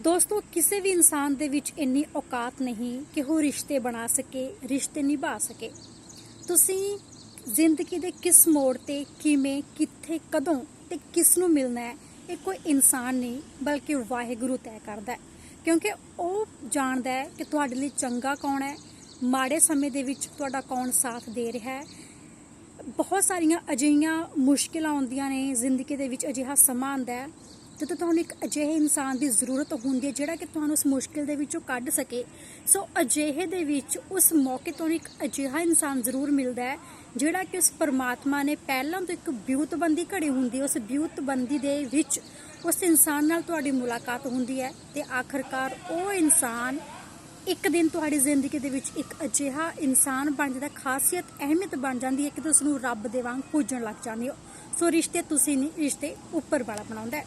ਦੋਸਤੋ, ਕਿਸੇ ਵੀ ਇਨਸਾਨ ਦੇ ਵਿੱਚ ਇੰਨੀ ਔਕਾਤ ਨਹੀਂ ਕਿ ਉਹ ਰਿਸ਼ਤੇ ਬਣਾ ਸਕੇ, ਰਿਸ਼ਤੇ ਨਿਭਾ ਸਕੇ। ਤੁਸੀਂ ਜ਼ਿੰਦਗੀ ਦੇ ਕਿਸ ਮੋੜ ਤੇ, ਕਿਵੇਂ, ਕਿੱਥੇ, ਕਦੋਂ ਤੇ ਕਿਸ ਨੂੰ ਮਿਲਣਾ ਹੈ, ਇਹ ਕੋਈ ਇਨਸਾਨ ਨਹੀਂ, ਬਲਕਿ ਵਾਹਿਗੁਰੂ ਤੈਅ ਕਰਦਾ ਹੈ। ਕਿਉਂਕਿ ਉਹ ਜਾਣਦਾ ਹੈ ਕਿ ਤੁਹਾਡੇ ਲਈ ਚੰਗਾ ਕੌਣ ਹੈ, ਮਾੜੇ ਸਮੇਂ ਦੇ ਵਿੱਚ ਤੁਹਾਡਾ ਕੌਣ ਸਾਥ ਦੇ ਰਿਹਾ ਹੈ। ਬਹੁਤ ਸਾਰੀਆਂ ਅਜਿਹੀਆਂ ਮੁਸ਼ਕਿਲਾਂ ਆਉਂਦੀਆਂ ਨੇ, ਜ਼ਿੰਦਗੀ ਦੇ ਵਿੱਚ ਅਜਿਹਾ ਸਮਾਂ ਆਉਂਦਾ ਹੈ ਜਦੋਂ ਤੁਹਾਨੂੰ ਇੱਕ ਅਜਿਹੇ ਇਨਸਾਨ ਦੀ ਜ਼ਰੂਰਤ ਹੁੰਦੀ ਹੈ, ਜਿਹੜਾ ਕਿ ਤੁਹਾਨੂੰ ਉਸ ਮੁਸ਼ਕਿਲ ਦੇ ਵਿੱਚੋਂ ਕੱਢ ਸਕੇ, ਸੋ ਅਜਿਹੇ ਦੇ ਵਿੱਚ ਉਸ ਮੌਕੇ ਤੋਂ ਇੱਕ ਅਜਿਹਾ ਇਨਸਾਨ ਜ਼ਰੂਰ ਮਿਲਦਾ ਹੈ, ਜਿਹੜਾ ਕਿ ਉਸ ਪਰਮਾਤਮਾ ਨੇ ਪਹਿਲਾਂ ਤੋਂ ਇੱਕ ਬਿਊਤਬੰਦੀ ਘੜੀ ਹੁੰਦੀ ਉਸ ਬਿਊਤਬੰਦੀ ਦੇ ਵਿੱਚ ਉਸ ਇਨਸਾਨ ਨਾਲ ਤੁਹਾਡੀ ਮੁਲਾਕਾਤ ਹੁੰਦੀ ਹੈ ਤੇ ਆਖਰਕਾਰ ਉਹ ਇਨਸਾਨ ਇੱਕ ਦਿਨ ਤੁਹਾਡੀ ਜ਼ਿੰਦਗੀ ਦੇ ਵਿੱਚ ਇੱਕ ਅਜਿਹਾ ਇਨਸਾਨ ਬਣ ਜਾਂਦਾ, ਖਾਸੀਅਤ, ਅਹਿਮੀਅਤ ਬਣ ਜਾਂਦੀ ਹੈ ਕਿ ਤੁਸੀਂ ਨੂੰ ਰੱਬ ਦੇ ਵਾਂਗ ਪੂਜਣ ਲੱਗ ਜਾਂਦੇ ਹੋ। ਸੋ ਰਿਸ਼ਤੇ ਤੁਸੀਂ ਨਹੀਂ, ਰਿਸ਼ਤੇ ਉੱਪਰ ਵਾਲਾ ਬਣਾਉਂਦਾ ਹੈ।